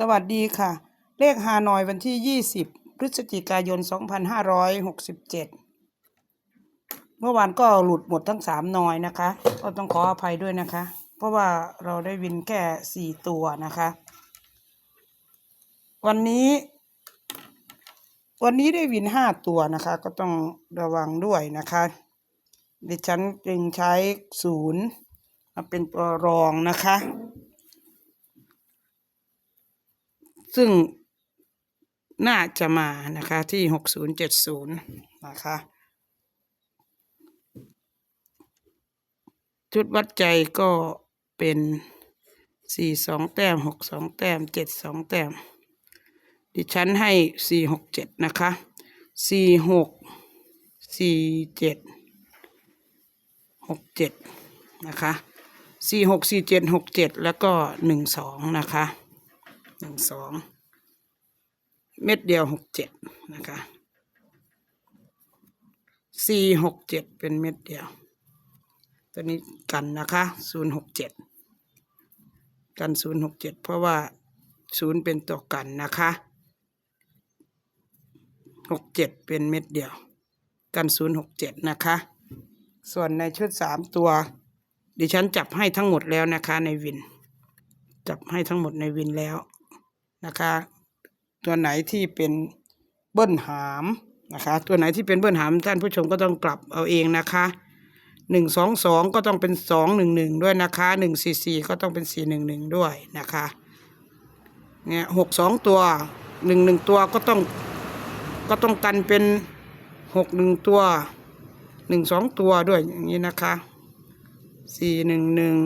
สวัสดีค่ะ เลขฮานอยวันที่ 20 พฤศจิกายน 2567 เมื่อวานก็หลุดหมดทั้งสามนอยนะคะ ก็ต้องขออภัยด้วยนะคะ เพราะว่าเราได้วินแค่สี่ตัวนะคะ วันนี้ วันนี้ได้วินห้าตัวนะคะ ก็ต้องระวังด้วยนะคะ ดิฉันจึงใช้ศูนย์มาเป็นตัวรองนะคะ ซึ่งน่าจะมานะคะที่หกศูนย์เจ็ดศูนย์นะคะชุดวัดใจก็เป็นสี่สองแต้มหกสองแต้มเจ็ดสองแต้ม ดิฉันให้สี่หกเจ็ดนะคะสี่หกสี่เจ็ดหกเจ็ดนะคะสี่หกสี่เจ็ดหกเจ็ดแล้วก็หนึ่งสองนะคะ หนึ่งสองเม็ดเดียวหกเจ็ดนะคะสี่หกเจ็ดเป็นเม็ดเดียว ตัวนี้กันนะคะศูนย์หกเจ็ดกันศูนย์หกเจ็ดเพราะว่าศูนย์เป็นตัวกันนะคะหกเจ็ดเป็นเม็ดเดียว กันศูนย์หกเจ็ดนะคะ ส่วนในชุดสามตัว ดิฉันจับให้ทั้งหมดแล้วนะคะในวิน จับให้ทั้งหมดในวินแล้ว นะคะ ตัวไหนที่เป็นเบิ้ลหามนะคะ ตัวไหนที่เป็นเบิ้ลหามท่านผู้ชมก็ต้องกลับเอาเองนะคะหนึ่งสองสองก็ต้องเป็นสองหนึ่งหนึ่งด้วยนะคะหนึ่งสี่สี่ก็ต้องเป็นสี่หนึ่งหนึ่งด้วยนะคะเนี่ยหกสองตัวหนึ่งหนึ่งตัวก็ต้องก็ต้องกันเป็นหกหนึ่งตัวหนึ่งสองตัวด้วยอย่างนี้นะคะสี่หนึ่งหนึ่ง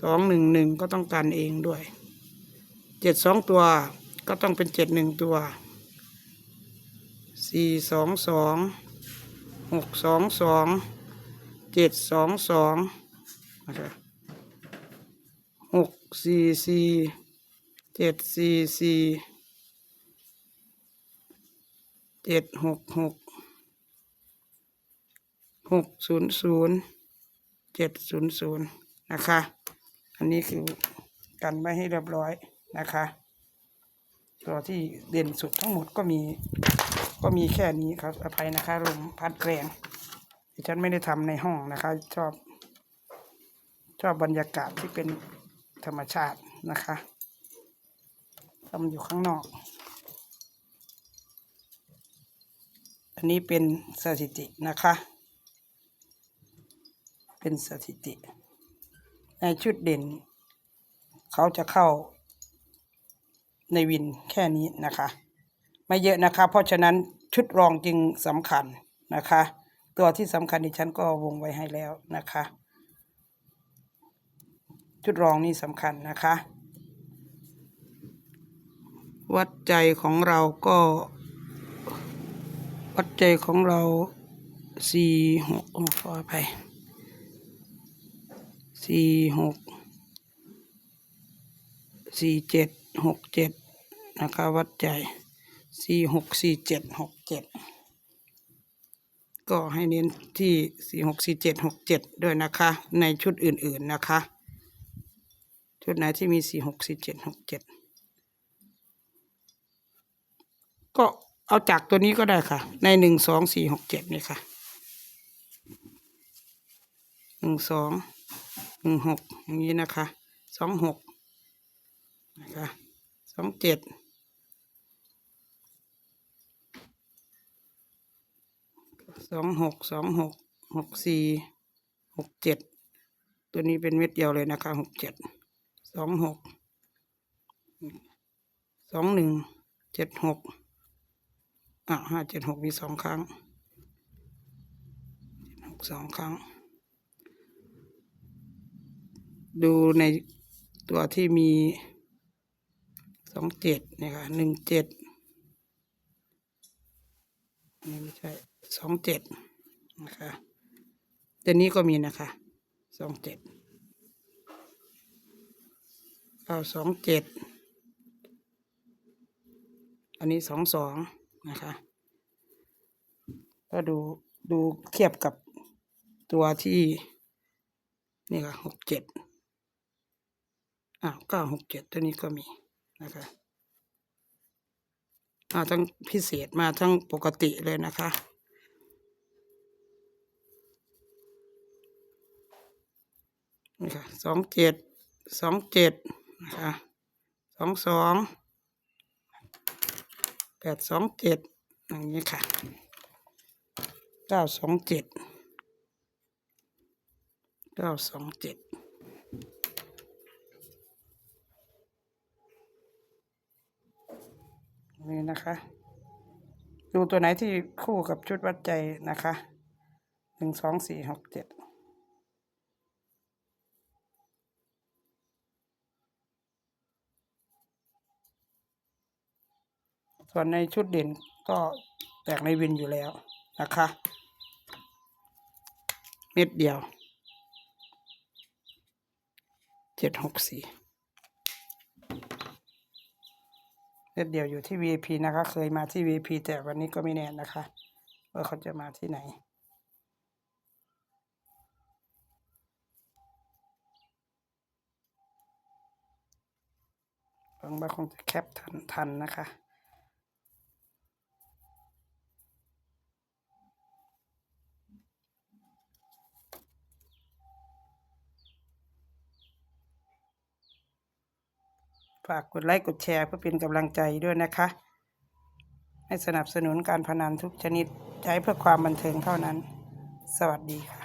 สองหนึ่งหนึ่งก็ต้องกันเองด้วย เจ็ดสองตัวก็ต้องเป็นเจ็ดหนึ่งตัวสี่สองสองหกสองสองเจ็ดสองสองหกสี่สี่เจ็ดสี่สี่เจ็ดหกหกหกศูนย์ศูนย์เจ็ดศูนย์ศูนย์นะคะ อันนี้คือกันไว้ให้เรียบร้อย นะคะ ตัวที่เด่นสุดทั้งหมดก็มี ก็มีแค่นี้ครับ อภัยนะคะลมพัดแรงฉันไม่ได้ทำในห้องนะคะ ชอบ ชอบบรรยากาศที่เป็นธรรมชาตินะคะทำอยู่ข้างนอก อันนี้เป็นสถิตินะคะ เป็นสถิติ ในชุดเด่น เขาจะเข้า ในวินแค่นี้นะคะ ไม่เยอะนะคะ เพราะฉะนั้นชุดรองจึงสำคัญนะคะ ตัวที่สำคัญดิฉันก็วงไว้ให้แล้วนะคะ ชุดรองนี่สำคัญนะคะ วัดใจของเราก็ วัดใจของเราสี่หกขอไปสี่หกสี่เจ็ด หกเจ็ดนะคะวัดใจสี่หกสี่เจ็ดหกเจ็ดก็ให้เน้นที่สี่หกสี่เจ็ดหกเจ็ดด้วยนะคะ ในชุดอื่นๆนะคะ ชุดไหนที่มีสี่หกสี่เจ็ดหกเจ็ดก็เอาจากตัวนี้ก็ได้ค่ะ ในหนึ่งสองสี่หกเจ็ดนี่ค่ะหนึ่งสองหนึ่งหกอย่างนี้นะคะสองหกนะคะ องเจ็ดสองหกสองหกหกสี่หกเจ็ดตัวนี้เป็นเม็ดเดียวเลยนะคะหกเจ็ดสองหกสองหนึ่งเจ็ดหกอะห้าเจ็ดหกมีสองครั้งหกสองครั้ง ดูในตัวที่มี สองเจ็ดเนี่ยค่ะหนึ่งเจ็ดนี่ไม่ใช่สองเจ็ดนะคะตัวนี้ก็มีนะคะสองเจ็ดเอาสองเจ็ดอันนี้สองสองนะคะก็ดูดูเทียบกับตัวที่นี่ค่ะหกเจ็ดอ้าวเก้าหกเจ็ดตัวนี้ก็มี นะคะมาทั้งพิเศษมาทั้งปกติเลยนะคะ นี่ค่ะสองเจ็ดสองเจ็ดนะคะสองสองแปดสองเจ็ดอย่างนี้ค่ะเก้าสองเจ็ดเก้าสองเจ็ด นี่นะคะ ดูตัวไหนที่คู่กับชุดวัดใจนะคะหนึ่งสองสี่หกเจ็ดส่วนในชุดเด่นก็แตกในวินอยู่แล้วนะคะ เม็ดเดียวเจ็ดหกสี่ เดเดียวอยู่ที่ VIP นะคะ เคยมาที่ VIP แต่วันนี้ก็ไม่แน่นะคะว่าเขาจะมาที่ไหน บางบ้าคงจะแคปทันทันนะคะ ฝากกดไลค์กดแชร์เพื่อเป็นกำลังใจด้วยนะคะ ให้สนับสนุนการพนันทุกชนิดใช้เพื่อความบันเทิงเท่านั้น สวัสดีค่ะ